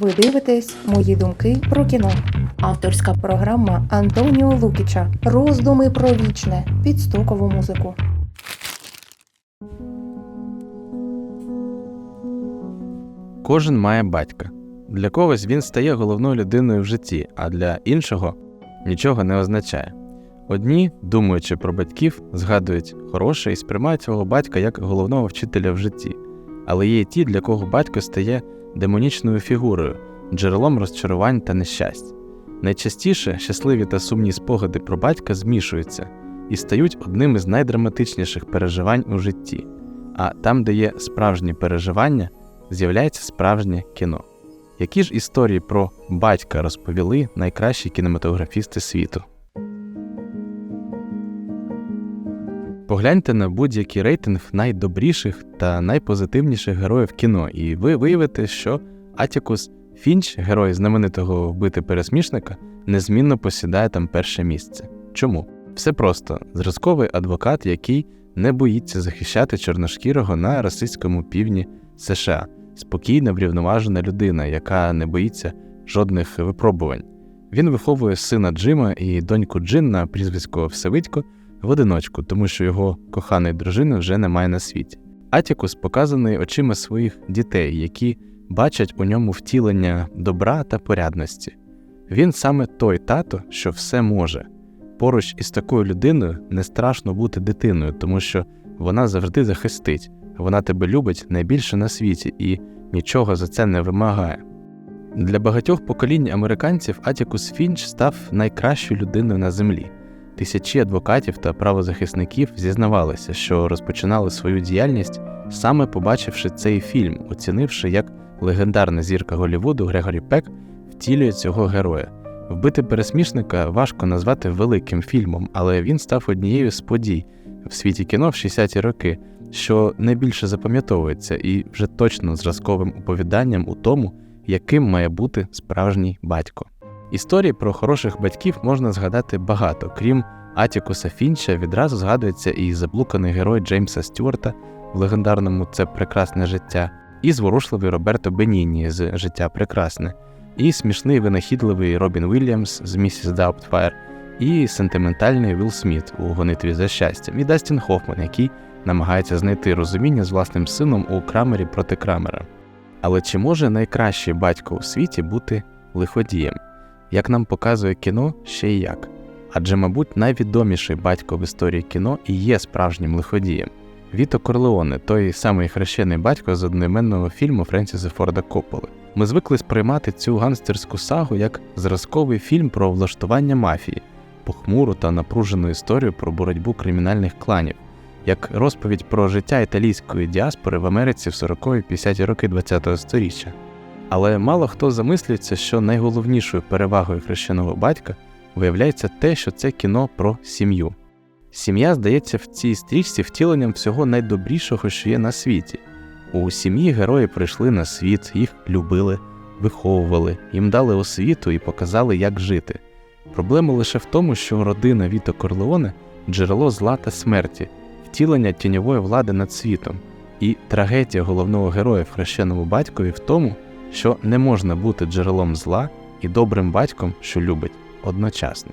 Ви дивитесь мої думки про кіно. Авторська програма Антоніо Лукіча. Роздуми про вічне під стокову музику. Кожен має батька. Для когось він стає головною людиною в житті, а для іншого нічого не означає. Одні, думаючи про батьків, згадують хороше і сприймають свого батька як головного вчителя в житті, але є й ті, для кого батько стає демонічною фігурою, джерелом розчарувань та нещасть. Найчастіше щасливі та сумні спогади про батька змішуються і стають одним із найдраматичніших переживань у житті. А там, де є справжні переживання, з'являється справжнє кіно. Які ж історії про батька розповіли найкращі кінематографісти світу? Погляньте на будь-який рейтинг найдобріших та найпозитивніших героїв кіно, і ви виявите, що Атікус Фінч, герой знаменитого вбити пересмішника, незмінно посідає там перше місце. Чому? Все просто зразковий адвокат, який не боїться захищати чорношкірого на расистському півдні США, спокійна, врівноважена людина, яка не боїться жодних випробувань. Він виховує сина Джима і доньку Джин на прізвисько Всевидько в одиночку, тому що його коханої дружини вже немає на світі. Атікус показаний очима своїх дітей, які бачать у ньому втілення добра та порядності. Він саме той тато, що все може. Поруч із такою людиною не страшно бути дитиною, тому що вона завжди захистить, вона тебе любить найбільше на світі і нічого за це не вимагає. Для багатьох поколінь американців Атікус Фінч став найкращою людиною на землі. Тисячі адвокатів та правозахисників зізнавалися, що розпочинали свою діяльність саме побачивши цей фільм, оцінивши, як легендарна зірка Голлівуду Грегорі Пек втілює цього героя. Вбити пересмішника важко назвати великим фільмом, але він став однією з подій в світі кіно в 60-ті роки, що найбільше запам'ятовується і вже точно зразковим оповіданням у тому, яким має бути справжній батько. Історії про хороших батьків можна згадати багато, крім Атікуса Фінча, відразу згадується і заблуканий герой Джеймса Стюарта в легендарному Це прекрасне життя, і зворушливий Роберто Беніні з Життя прекрасне, і смішний винахідливий Робін Вільямс з Місіс Даутфайр, і сентиментальний Вілл Сміт у гонитві за щастям, і Дастін Хофман, який намагається знайти розуміння з власним сином у Крамері проти Крамера. Але чи може найкращий батько у світі бути лиходієм? Як нам показує кіно, ще й як. Адже, мабуть, найвідоміший батько в історії кіно і є справжнім лиходієм. Віто Корлеоне, той самий хрещений батько з одноіменного фільму Френсіса Форда Копполи. Ми звикли сприймати цю гангстерську сагу як зразковий фільм про влаштування мафії, похмуру та напружену історію про боротьбу кримінальних кланів, як розповідь про життя італійської діаспори в Америці в 40-50-ті роки ХХ століття. Але мало хто замислюється, що найголовнішою перевагою хрещеного батька виявляється те, що це кіно про сім'ю. Сім'я здається в цій стрічці втіленням всього найдобрішого, що є на світі. У сім'ї герої прийшли на світ, їх любили, виховували, їм дали освіту і показали, як жити. Проблема лише в тому, що родина Віто Корлеоне джерело зла та смерті, втілення тіньової влади над світом, і трагедія головного героя в хрещеному батькові в тому, що не можна бути джерелом зла і добрим батьком, що любить, одночасно.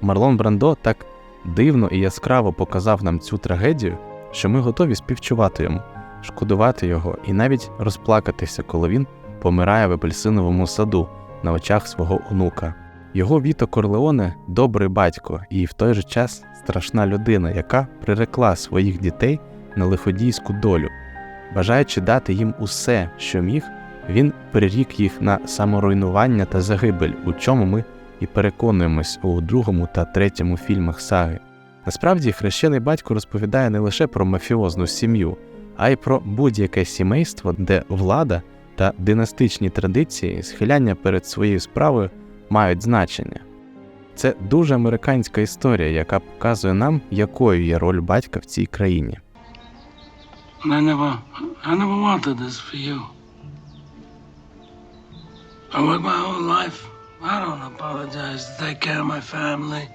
Марлон Брандо так дивно і яскраво показав нам цю трагедію, що ми готові співчувати йому, шкодувати його і навіть розплакатися, коли він помирає в апельсиновому саду на очах свого онука. Його Віто Корлеоне добрий батько і в той же час страшна людина, яка прирекла своїх дітей на лиходійську долю, бажаючи дати їм усе, що міг, він прирік їх на саморуйнування та загибель, у чому ми і переконуємось у другому та третьому фільмах саги. Насправді, хрещений батько розповідає не лише про мафіозну сім'ю, а й про будь-яке сімейство, де влада та династичні традиції, схиляння перед своєю справою мають значення. Це дуже американська історія, яка показує нам, якою є роль батька в цій країні. I never, I. I worked my whole life. I don't apologize to take care of my family.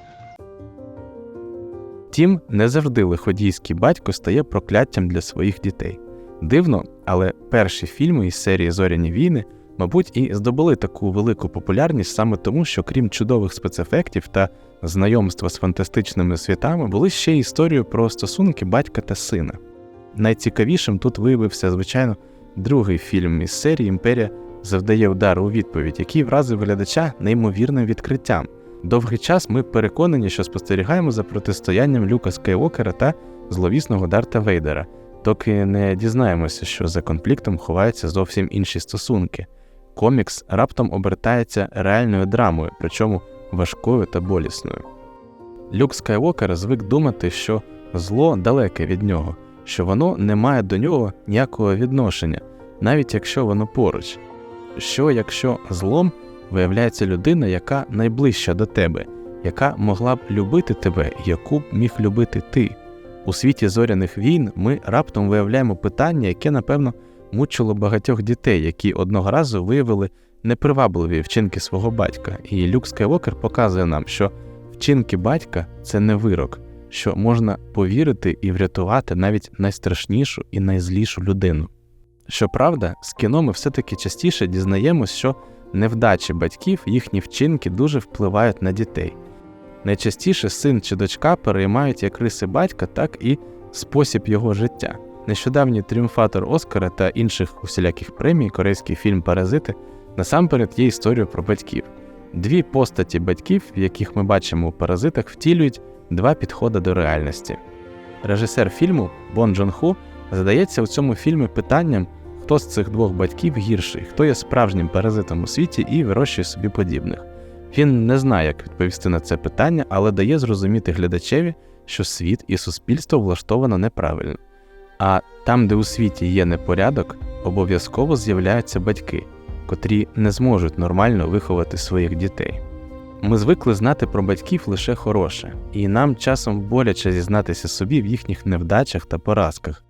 Втім, не завжди лиходійський батько стає прокляттям для своїх дітей. Дивно, але перші фільми із серії Зоряні війни мабуть, і здобули таку велику популярність саме тому, що крім чудових спецефектів та знайомства з фантастичними світами, були ще історію про стосунки батька та сина. Найцікавішим тут виявився, звичайно, другий фільм із серії Імперія завдає удар у відповідь, який вразив глядача неймовірним відкриттям. Довгий час ми переконані, що спостерігаємо за протистоянням Люка Скайуокера та зловісного Дарта Вейдера, доки не дізнаємося, що за конфліктом ховаються зовсім інші стосунки. Комікс раптом обертається реальною драмою, причому важкою та болісною. Люк Скайуокер звик думати, що зло далеке від нього, що воно не має до нього ніякого відношення, навіть якщо воно поруч. Що якщо злом виявляється людина, яка найближча до тебе, яка могла б любити тебе, яку б міг любити ти. У світі зоряних війн ми раптом виявляємо питання, яке, напевно, мучило багатьох дітей, які одного разу виявили непривабливі вчинки свого батька. І Люк Скайуокер показує нам, що вчинки батька це не вирок, що можна повірити і врятувати навіть найстрашнішу і найзлішу людину. Щоправда, з кіно ми все-таки частіше дізнаємось, що невдачі батьків, їхні вчинки дуже впливають на дітей. Найчастіше син чи дочка переймають як риси батька, так і спосіб його життя. Нещодавній тріумфатор Оскара та інших усіляких премій, корейський фільм Паразити, насамперед є історією про батьків. Дві постаті батьків, яких ми бачимо у паразитах, втілюють два підходи до реальності. Режисер фільму Бон Джон Ху задається у цьому фільмі питанням, хто з цих двох батьків гірший, хто є справжнім паразитом у світі і вирощує собі подібних. Він не знає, як відповісти на це питання, але дає зрозуміти глядачеві, що світ і суспільство влаштовано неправильно. А там, де у світі є непорядок, обов'язково з'являються батьки, котрі не зможуть нормально виховати своїх дітей. Ми звикли знати про батьків лише хороше, і нам часом боляче зізнатися собі в їхніх невдачах та поразках.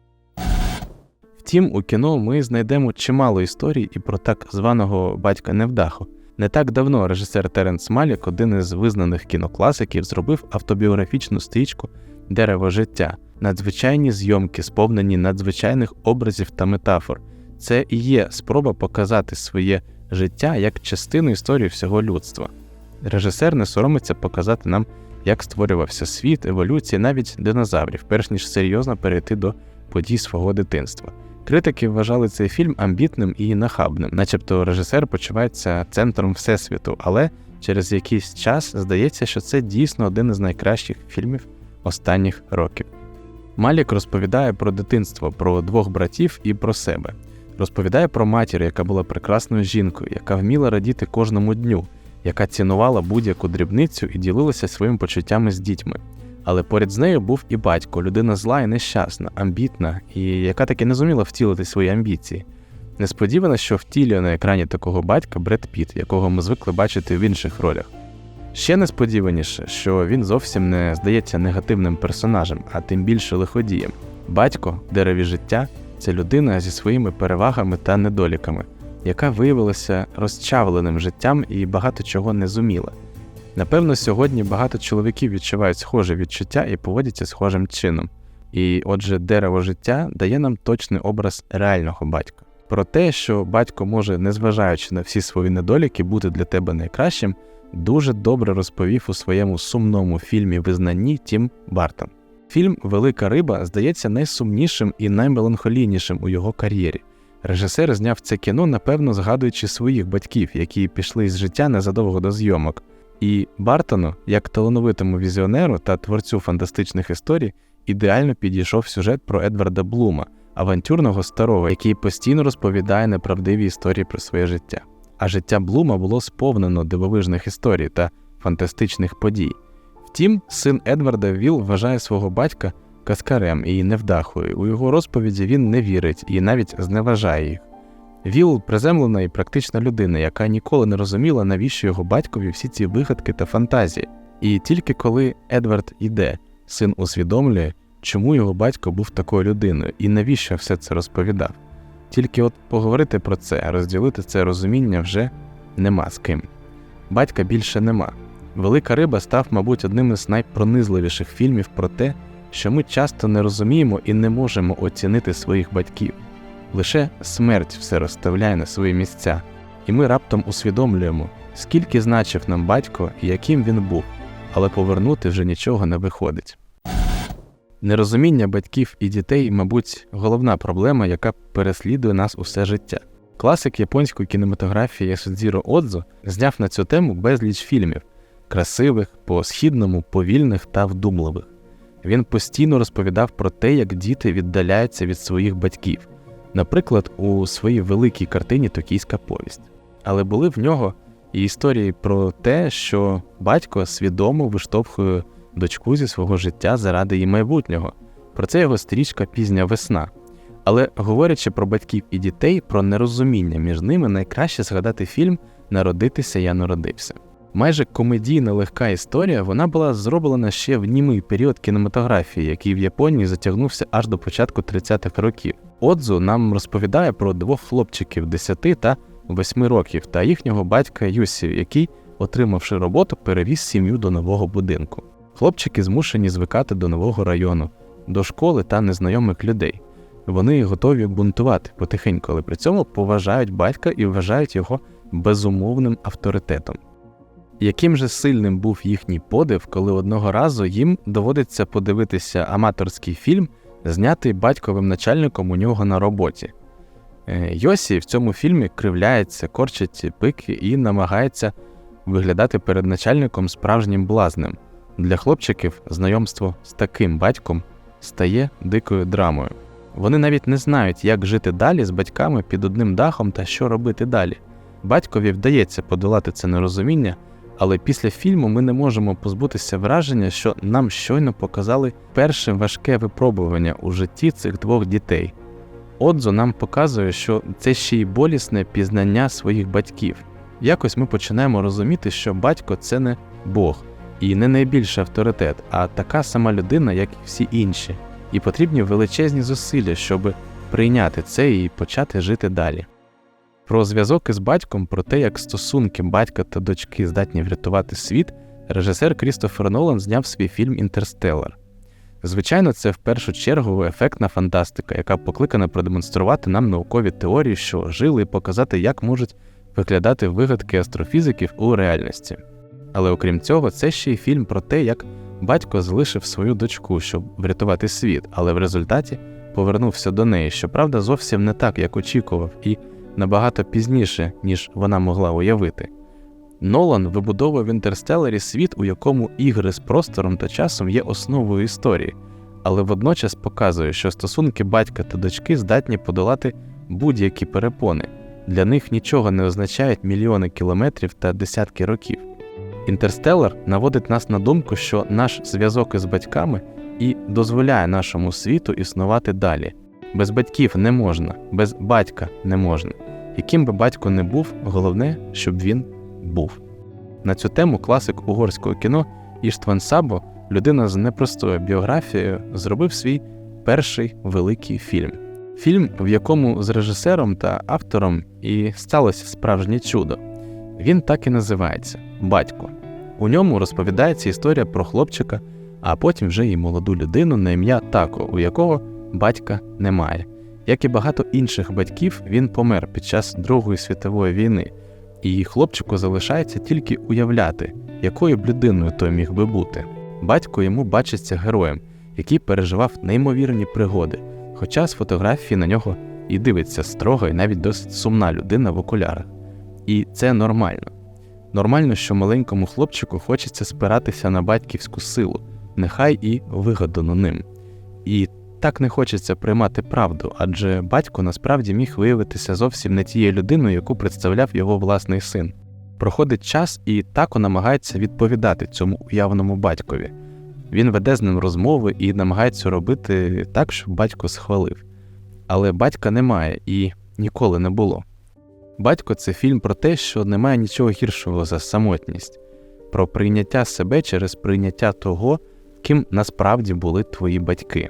Втім, у кіно ми знайдемо чимало історій і про так званого батька невдаху. Не так давно режисер Теренс Малік, один із визнаних кінокласиків, зробив автобіографічну стрічку Дерево життя, надзвичайні зйомки, сповнені надзвичайних образів та метафор. Це і є спроба показати своє життя як частину історії всього людства. Режисер не соромиться показати нам, як створювався світ, еволюція, навіть динозаврів, перш ніж серйозно перейти до подій свого дитинства. Критики вважали цей фільм амбітним і нахабним, начебто режисер почувається центром всесвіту, але через якийсь час здається, що це дійсно один із найкращих фільмів останніх років. Малік розповідає про дитинство, про двох братів і про себе. Розповідає про матір, яка була прекрасною жінкою, яка вміла радіти кожному дню, яка цінувала будь-яку дрібницю і ділилася своїми почуттями з дітьми. Але поряд з нею був і батько, людина зла і нещасна, амбітна, і яка таки не зуміла втілити свої амбіції. Несподівано, що втілює на екрані такого батька Бред Піт, якого ми звикли бачити в інших ролях. Ще несподіваніше, що він зовсім не здається негативним персонажем, а тим більше лиходієм. Батько дереві життя це людина зі своїми перевагами та недоліками, яка виявилася розчавленим життям і багато чого не зуміла. Напевно, сьогодні багато чоловіків відчувають схоже відчуття і поводяться схожим чином. І отже, дерево життя дає нам точний образ реального батька. Про те, що батько може, незважаючи на всі свої недоліки, бути для тебе найкращим, дуже добре розповів у своєму сумному фільмі Визнанні Тім Бартон. Фільм Велика риба здається найсумнішим і наймеланхолійнішим у його кар'єрі. Режисер зняв це кіно, напевно, згадуючи своїх батьків, які пішли з життя незадовго до зйомок. І Бартону, як талановитому візіонеру та творцю фантастичних історій, ідеально підійшов сюжет про Едварда Блума, авантюрного старого, який постійно розповідає неправдиві історії про своє життя. А життя Блума було сповнено дивовижних історій та фантастичних подій. Втім, син Едварда Віл вважає свого батька каскарем і невдахою. У його розповіді він не вірить і навіть зневажає їх. Віл приземлена і практична людина, яка ніколи не розуміла, навіщо його батькові всі ці вигадки та фантазії. І тільки коли Едвард йде, син усвідомлює, чому його батько був такою людиною і навіщо все це розповідав. Тільки от поговорити про це, розділити це розуміння вже нема з ким. Батька більше нема. Велика риба став, мабуть, одним із найпронизливіших фільмів про те, що ми часто не розуміємо і не можемо оцінити своїх батьків. Лише смерть все розставляє на свої місця, і ми раптом усвідомлюємо, скільки значив нам батько і яким він був, але повернути вже нічого не виходить. Нерозуміння батьків і дітей, мабуть, головна проблема, яка переслідує нас усе життя. Класик японської кінематографії Ясудзіро Одзо зняв на цю тему безліч фільмів красивих, по-східному, повільних та вдумливих. Він постійно розповідав про те, як діти віддаляються від своїх батьків, наприклад, у своїй великій картині Токійська повість. Але були в нього і історії про те, що батько свідомо виштовхує дочку зі свого життя заради її майбутнього. Про це його стрічка Пізня весна. Але говорячи про батьків і дітей, про нерозуміння між ними, найкраще згадати фільм Народитися я народився. Майже комедійна легка історія, вона була зроблена ще в німий період кінематографії, який в Японії затягнувся аж до початку 30-х років. Отзу нам розповідає про двох хлопчиків 10 та 8 років та їхнього батька Юсі, який, отримавши роботу, перевіз сім'ю до нового будинку. Хлопчики змушені звикати до нового району, до школи та незнайомих людей. Вони готові бунтувати потихеньку, але при цьому поважають батька і вважають його безумовним авторитетом. Яким же сильним був їхній подив, коли одного разу їм доводиться подивитися аматорський фільм, знятий батьковим начальником у нього на роботі. Е, Йосі в цьому фільмі кривляється, корчить пики і намагається виглядати перед начальником справжнім блазнем. Для хлопчиків знайомство з таким батьком стає дикою драмою. Вони навіть не знають, як жити далі з батьками під одним дахом та що робити далі. Батькові вдається подолати це нерозуміння, але після фільму ми не можемо позбутися враження, що нам щойно показали перше важке випробування у житті цих двох дітей. Отзо нам показує, що це ще й болісне пізнання своїх батьків. Якось ми починаємо розуміти, що батько це не Бог і не найбільший авторитет, а така сама людина, як і всі інші, і потрібні величезні зусилля, щоб прийняти це і почати жити далі. Про зв'язок із батьком, про те, як стосунки батька та дочки здатні врятувати світ, режисер Крістофер Нолан зняв свій фільм Інтерстеллар. Звичайно, це в першу чергу ефектна фантастика, яка покликана продемонструвати нам наукові теорії, що жили, і показати, як можуть виглядати вигадки астрофізиків у реальності. Але окрім цього, це ще й фільм про те, як батько залишив свою дочку, щоб врятувати світ, але в результаті повернувся до неї, щоправда, зовсім не так, як очікував, і набагато пізніше, ніж вона могла уявити. Нолан вибудовує в інтерстелері світ, у якому ігри з простором та часом є основою історії, але водночас показує, що стосунки батька та дочки здатні подолати будь-які перепони. Для них нічого не означають мільйони кілометрів та десятки років. Інтерстелар наводить нас на думку, що наш зв'язок із батьками і дозволяє нашому світу існувати далі. Без батьків не можна, без батька не можна. Яким би батько не був, головне, щоб він був. На цю тему класик угорського кіно Іштван Сабо, людина з непростою біографією, зробив свій перший великий фільм. Фільм, в якому з режисером та автором і сталося справжнє чудо. Він так і називається Батько. У ньому розповідається історія про хлопчика, а потім вже і молоду людину на ім'я Тако, у якого батька немає. Як і багато інших батьків, він помер під час Другої світової війни, і хлопчику залишається тільки уявляти, якою б людиною той міг би бути. Батько йому бачиться героєм, який переживав неймовірні пригоди, хоча з фотографії на нього і дивиться строго і навіть досить сумна людина в окулярах. І це нормально. Нормально, що маленькому хлопчику хочеться спиратися на батьківську силу, нехай і вигадану ним. І так не хочеться приймати правду, адже батько насправді міг виявитися зовсім не тією людиною, яку представляв його власний син. Проходить час, і тако намагається відповідати цьому уявному батькові. Він веде з ним розмови і намагається робити так, щоб батько схвалив. Але батька немає і ніколи не було. Батько це фільм про те, що немає нічого гіршого за самотність, про прийняття себе через прийняття того, ким насправді були твої батьки.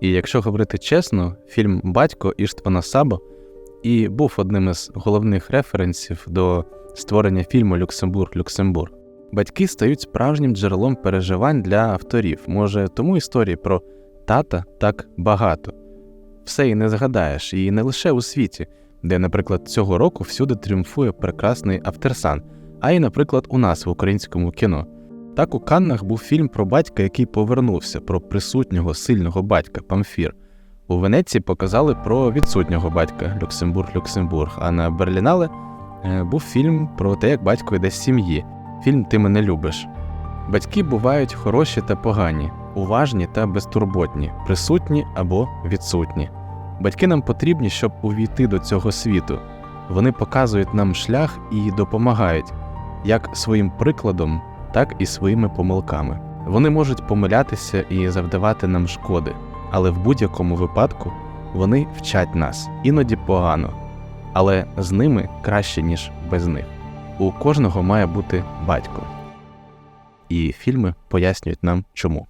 І якщо говорити чесно, фільм Батько Іштвана Сабо і був одним із головних референсів до створення фільму Люксембург Люксембург. Батьки стають справжнім джерелом переживань для авторів. Може, тому історії про тата так багато. Все і не згадаєш, і не лише у світі. де, наприклад, цього року всюди тріумфує прекрасний Автерсан, а й, наприклад, у нас в українському кіно. Так у Каннах був фільм про батька, який повернувся, про присутнього сильного батька Памфір. У Венеції показали про відсутнього батька Люксембург-Люксембург, а на Берлінале е, був фільм про те, як батько йде з сім'ї. Фільм Ти мене любиш. Батьки бувають хороші та погані, уважні та безтурботні, присутні або відсутні. Батьки нам потрібні, щоб увійти до цього світу. Вони показують нам шлях і допомагають як своїм прикладом, так і своїми помилками. Вони можуть помилятися і завдавати нам шкоди, але в будь-якому випадку вони вчать нас іноді погано, але з ними краще, ніж без них. У кожного має бути батько. І фільми пояснюють нам чому.